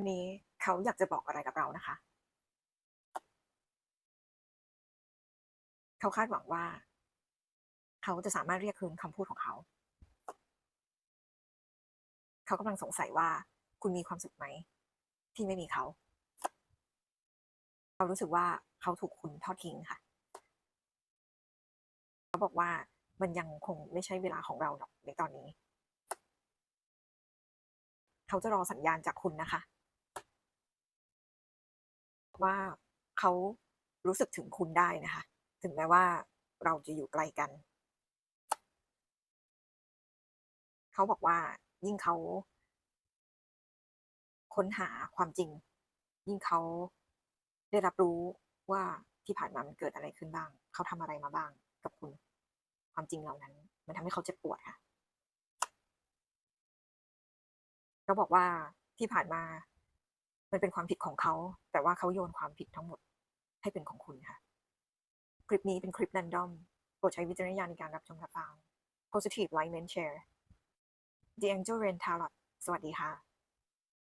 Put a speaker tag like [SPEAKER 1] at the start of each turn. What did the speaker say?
[SPEAKER 1] วันนี้เขาอยากจะบอกอะไรกับเรานะคะ เขาคาดหวังว่า เขาจะสามารถเรียกคืนคำพูดของเขา เขากำลังสงสัยว่าคุณมีความสุขไหม ที่ไม่มีเขา เขารู้สึกว่าเขาถูกคุณทอดทิ้งค่ะ เขาบอกว่ามันยังคงไม่ใช่เวลาของเราหรอกในตอนนี้ เขาจะรอสัญญาณจากคุณนะคะ ว่าเขารู้สึกถึงคุณได้นะคะ ถึงแม้ว่าเราจะอยู่ไกลกัน เขาบอกว่ายิ่งเขาค้นหาความจริง ยิ่งเขาได้รับรู้ว่าที่ผ่านมามันเกิดอะไรขึ้นบ้าง เขาทำอะไรมาบ้างกับคุณ ความจริงเหล่านั้น มันทำให้เขาเจ็บปวดค่ะ เขาบอกว่าที่ผ่านมา มันเป็นความผิดของเขา แต่ว่าเขาโยนความผิดทั้งหมดให้เป็นของคุณค่ะ คลิปนี้เป็นคลิปแรนดอมโปรดใช้วิจารณญาณในการรับชมรับฟัง positive like and share The Angel Rain Tarot สวัสดีค่ะ